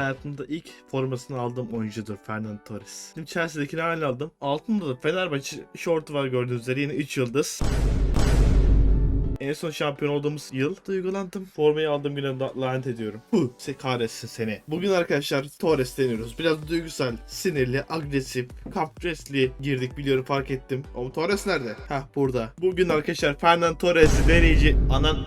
hayatımda ilk formasını aldığım oyuncudur Fernando Torres. Şimdi Chelsea'dekini hala aldım. Altında da Fenerbahçe şortu var gördüğünüz üzere yine 3 yıldız. En son şampiyon olduğumuz yıl duygulandım. Formayı aldığım güne lanet ediyorum. Hu, se kahretsin seni. Bugün arkadaşlar Torres deniyoruz. Biraz duygusal, sinirli, agresif, kaprisli girdik biliyorum fark ettim. Ama Torres nerede? Hah burada. Bugün arkadaşlar Fernando Torres'i deneyici... Anan...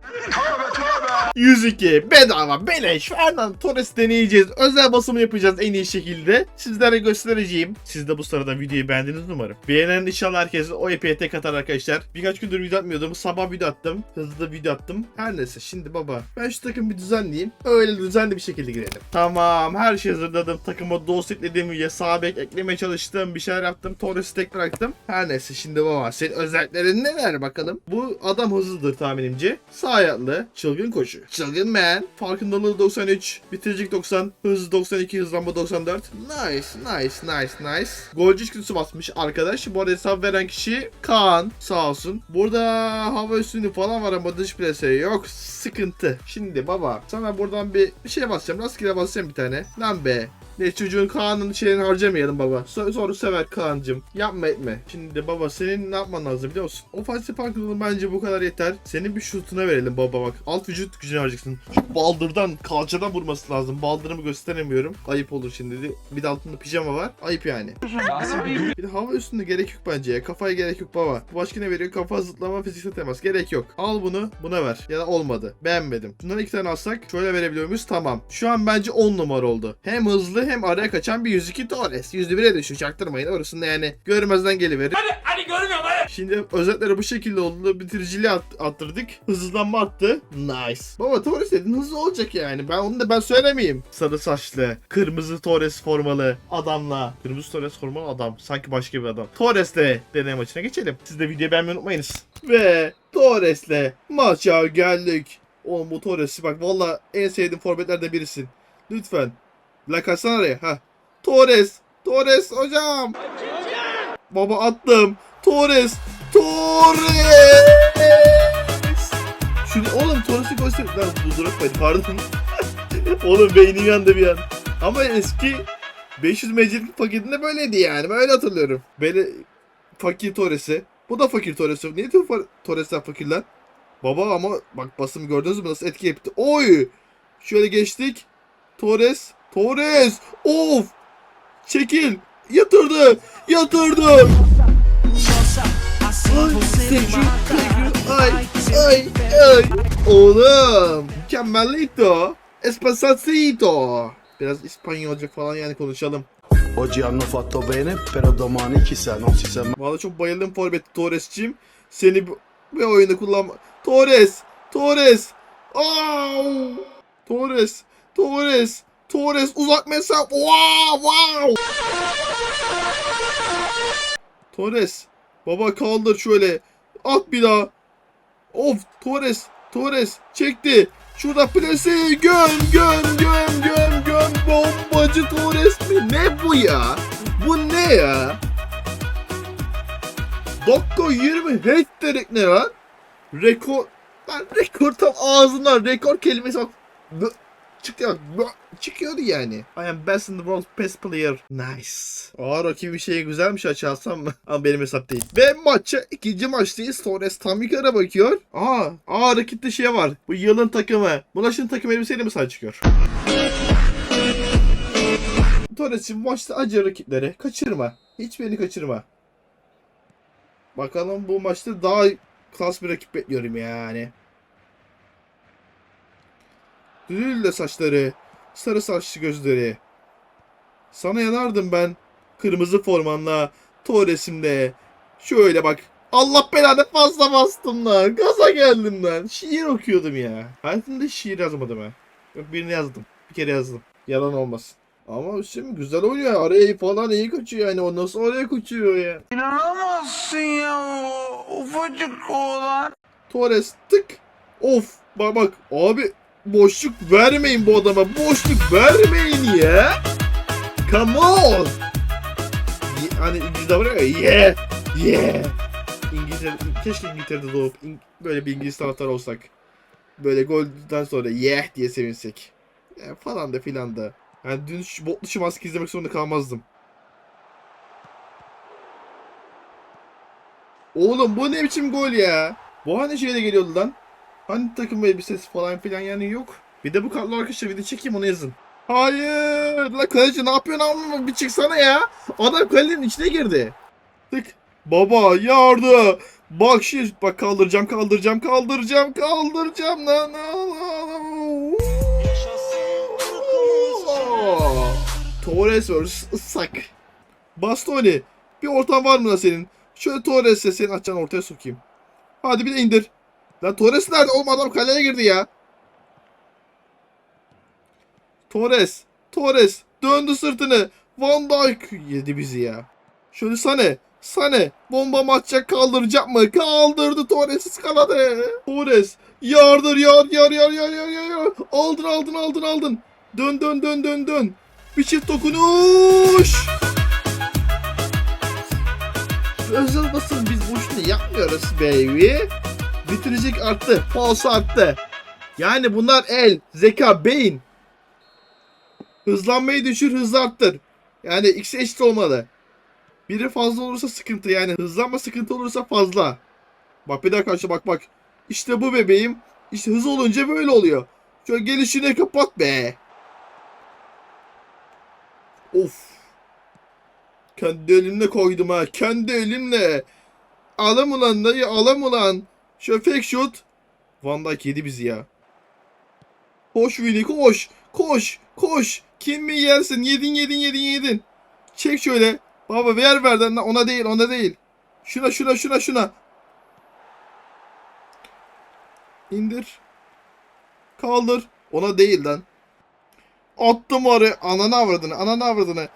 102 bedava beleş Fernando Torres deneyeceğiz. Özel basımı yapacağız en iyi şekilde. Sizlere göstereceğim. Siz de bu sırada videoyu beğendiniz umarım. Beğenen inşallah herkes o epeye tek atar arkadaşlar. Birkaç gündür video atmıyordum. Sabah video attım. Hızlı video attım. Her neyse şimdi baba ben şu takımı bir düzenleyeyim. Öyle düzenli bir şekilde girelim. Tamam her şeyi hazırladım. Takıma dosyetlediğim üye sağ eklemeye çalıştım. Bir şeyler yaptım. Torres'i tek bıraktım. Her neyse şimdi baba senin özelliklerin neler bakalım. Bu adam hızlıdır tahminimce. Sağ ayaklı. Çılgın koşu. Çılgın man. Farkındalığı 93. Bitiricilik 90. Hız 92. Hızlanma 94. Nice. Nice. Nice. Nice. Golcü içgüdüsü basmış arkadaş. Bu arada hesap veren kişi Kaan. Sağ olsun. Burada hava üstünlüğü falan var ama dış plase yok. Sıkıntı. Şimdi baba sana buradan bir, bir şey basacağım. Rastgele basacağım bir tane. Lan be. Ne çocuğun Kaan'ın şeyini harcamayalım baba. So soru sever Kaan'cım. Yapma etme. Şimdi baba senin ne yapman lazım biliyor musun? Ofansif farklılığı bence bu kadar yeter. Senin bir şutuna verelim baba bak. Alt vücut gücünü harcayacaksın. Şu baldırdan, kalçadan vurması lazım. Baldırımı gösteremiyorum. Ayıp olur şimdi. Bir de altında pijama var. Ayıp yani. Bir de hava üstünde gerek yok bence ya. Kafaya gerek yok baba. Bu başka ne veriyor? Kafa zıtlama, fiziksel temas. Gerek yok. Al bunu, buna ver. Ya da olmadı. Beğenmedim. Bundan iki tane alsak şöyle verebiliyor muyuz? Tamam. Şu an bence 10 numara oldu. Hem hızlı hem araya kaçan bir 102 Torres. 101'e düşüyor. Çaktırmayın. Orasında yani görmezden geliverir. Hadi hadi görmüyorum hadi. Şimdi özetleri bu şekilde oldu. Bitiriciliği at- attırdık. Hızlanma attı. Nice. Baba Torres dedin hızlı olacak yani. Ben onu da ben söylemeyeyim. Sarı saçlı, kırmızı Torres formalı adamla. Kırmızı Torres formalı adam. Sanki başka bir adam. Torres'le deney maçına geçelim. Siz de videoyu beğenmeyi unutmayınız. Ve Torres'le maça geldik. Oğlum bu Torres'i bak valla en sevdiğim forvetlerden birisin. Lütfen. La kaçsana araya. Ha. Torres. Torres hocam. Baba attım. Torres. Torres. Şunu oğlum Torres'i göster. Lan bu durakmaydı pardon. oğlum beynim yandı bir an. Ama eski 500 meclis paketinde böyleydi yani. Böyle hatırlıyorum. Böyle fakir Torres'i. Bu da fakir Torres'i. Niye tüm Torres'ler fakirler? Baba ama bak basımı gördünüz mü nasıl etki yaptı. Oy! Şöyle geçtik. Torres. Torres. Of! Çekil. Yatırdı. Yatırdı. Ay, Seju, ay, ay, ay. Oğlum, mükemmellito. Espacito. Biraz İspanyolca falan yani konuşalım. Oggi hanno fatto bene, però domani chissà, non si sa. Valla çok bayıldım forvet Torres'cim. Seni bu oyunda kullanma. Torres, Torres. Au! Torres, Torres, Torres uzak mesafe. Wow, wow. Torres. Baba kaldır şöyle. At bir daha. Of Torres. Torres çekti. Şurada plase göm göm göm göm göm bombacı Torres mi? Ne bu ya? Bu ne ya? Dakika 20 hektarlık ne lan? Rekor. Lan rekor tam ağzından rekor kelimesi. Çıkıyor, çıkıyordu yani. I am best in the world best player. Nice. Aa rakibi bir şey güzelmiş açı alsam mı? Ama benim hesap değil. Ve maça ikinci maçtayız. Torres tam yukarı bakıyor. Aa, aa rakipte şey var. Bu yılın takımı. Şimdi takım elbiseyle mi sağ çıkıyor? Torres'in maçta acı rakipleri. Kaçırma. Hiçbirini kaçırma. Bakalım bu maçta daha klas bir rakip bekliyorum yani. Düdül de saçları. Sarı saçlı gözleri. Sana yanardım ben. Kırmızı formanla. Torres'imle. Şöyle bak. Allah belanı fazla bastım lan. Gaza geldim lan. Şiir okuyordum ya. Hayatımda şiir yazmadım ha. Yok birini yazdım. Bir kere yazdım. Yalan olmasın. Ama şimdi güzel oynuyor. Araya falan iyi kaçıyor yani. O nasıl oraya kaçıyor ya. İnanamazsın ya o ufacık oğlan. Torres tık. Of. Bak bak. Abi boşluk vermeyin bu adama. Boşluk vermeyin ya. Come on. Hani İngilizce var ya. Yeah. Yeah. İngiltere, keşke İngiltere'de doğup İng- böyle bir İngiliz taraftarı olsak. Böyle golden sonra yeah diye sevinsek. Ya falan da filan da. Yani dün şu botlu şu maske izlemek zorunda kalmazdım. Oğlum bu ne biçim gol ya? Bu hani şeyle geliyordu lan? Hani takım elbisesi falan filan yani yok. Bir de bu kartlı arkadaşlar bir de çekeyim onu yazın. Hayır! La kaleci ne yapıyorsun amma bir çıksana ya. Adam kalenin içine girdi. Tık. Baba yardı. Bak şimdi bak kaldıracağım kaldıracağım kaldıracağım kaldıracağım. Na, na, na. Torres vs. Isak. Bastoni. Bir ortam var mı lan senin? Şöyle Torres'e senin açacağın ortaya sokayım. Hadi bir de indir. Lan Torres nerede? Oğlum adam kaleye girdi ya. Torres. Torres. Döndü sırtını. Van Dijk yedi bizi ya. Şöyle Sane. Sane. Bomba atacak kaldıracak mı? Kaldırdı Torres ıskaladı. Torres. Yardır yar yar yar yar yar yar. Aldın aldın aldın aldın. Dön dön dön dön dön. Bir çift dokunuş. Özel basın biz boşuna yapmıyoruz baby. Bitirecek arttı. Falso arttı. Yani bunlar el, zeka, beyin. Hızlanmayı düşür, hızı arttır. Yani ikisi eşit olmalı. Biri fazla olursa sıkıntı yani. Hızlanma sıkıntı olursa fazla. Bak bir daha karşı bak bak. İşte bu bebeğim. İşte hız olunca böyle oluyor. Şöyle gelişine kapat be. Of. Kendi elimle koydum ha. Kendi elimle. Alam ulan dayı alam ulan. Şöyle fake shot. Van Dijk yedi bizi ya. Koş Willy koş. Koş. Koş. Kim mi yersin? Yedin yedin yedin yedin. Çek şöyle. Baba ver verden ona değil ona değil. Şuna şuna şuna şuna. İndir. Kaldır. Ona değil lan. Attım oraya. Ananı avradını. Ananı avradını.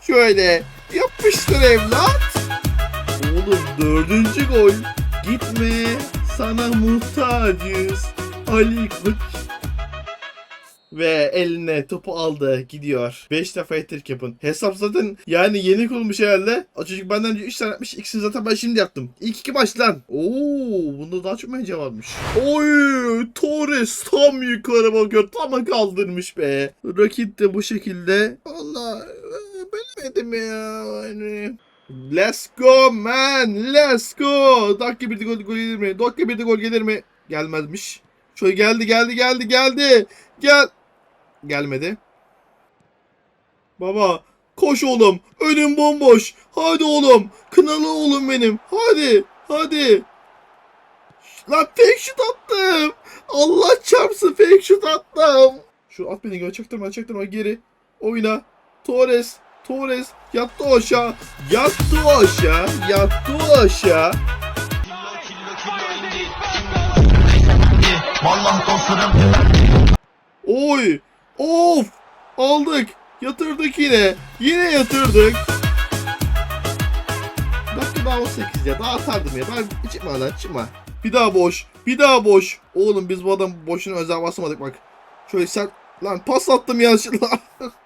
Şöyle. Yapıştır evlat. Oğlum dördüncü gol. Gitme. Sana muhtacız. Ali Koç. Ve eline topu aldı gidiyor. 5 defa hat yapın. Hesap zaten yani yeni kurulmuş herhalde. O çocuk benden önce 3 tane yapmış. İkisini zaten ben şimdi yaptım. İlk iki maç lan. Oo, bunda daha çok mence varmış. Oy Torres tam yukarı bakıyor. Tam kaldırmış be. Rakip de bu şekilde. Allah bilemedim ya. Yani. Let's go man. Let's go. Dakika bir de gol, gelir mi? Dakika bir de gol gelir mi? Gelmezmiş. Şöyle geldi geldi geldi geldi. Gel. Gelmedi. Baba koş oğlum. Önüm bomboş. Hadi oğlum. Kınalı oğlum benim. Hadi. Hadi. Lan fake shoot attım. Allah çarpsın fake shoot attım. Şu at beni gol çaktırma çaktırma geri. Oyna. Torres. Torres yattı aşağı. Yattı o aşağı. Yattı o aşağı. Oy! Of! Aldık. Yatırdık yine. Yine yatırdık. Dakika daha 18 ya. Daha atardım ya. Ben çıkma lan çıkma. Bir daha boş. Bir daha boş. Oğlum biz bu adam boşuna özel basmadık bak. Şöyle sen... Lan pas attım yanlışlıkla.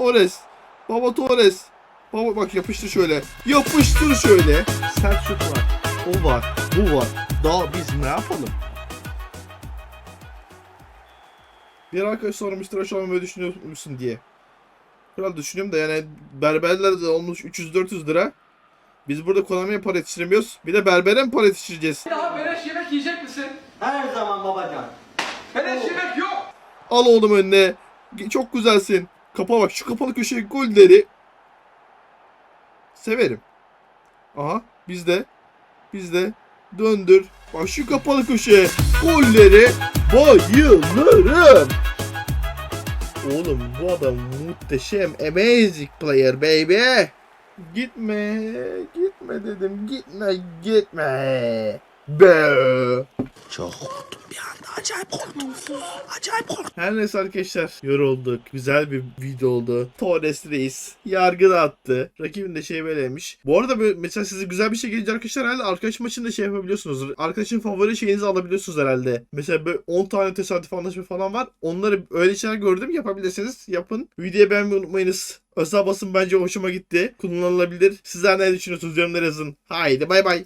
Torres. Baba Torres. Baba bak yapıştır şöyle. Yapıştır şöyle. Sert şut var. O var. Bu var. Daha biz ne yapalım? Bir arkadaş sormuş tıraş olmayı düşünüyor musun diye. Kral düşünüyorum da yani berberler de olmuş 300-400 lira. Biz burada Konami'ye para yetiştiremiyoruz. Bir de berbere mi para yetiştireceğiz? Daha beleş yemek yiyecek misin? Her zaman babacan. Beleş yemek yok. Al oğlum önüne. Çok güzelsin. Kapa bak şu kapalı köşe golleri. Severim. Aha bizde. Bizde. Döndür. Bak şu kapalı köşe golleri bayılırım. Oğlum bu adam muhteşem. Amazing player baby. Gitme. Gitme dedim. Gitme. Gitme. Be. Çok korktum anda acayip korktum. Acayip korktum. Her neyse arkadaşlar yorulduk. Güzel bir video oldu. Torres Reis yargı da attı. Rakibin de şey böyleymiş. Bu arada böyle, mesela size güzel bir şey gelince arkadaşlar herhalde arkadaş maçında şey yapabiliyorsunuz. Arkadaşın favori şeyinizi alabiliyorsunuz herhalde. Mesela böyle 10 tane tesadüf anlaşma falan var. Onları öyle şeyler gördüm yapabilirsiniz. Yapın. Videoyu beğenmeyi unutmayınız. Özel basın bence hoşuma gitti. Kullanılabilir. Sizler ne düşünüyorsunuz yorumlara yazın. Haydi bay bay.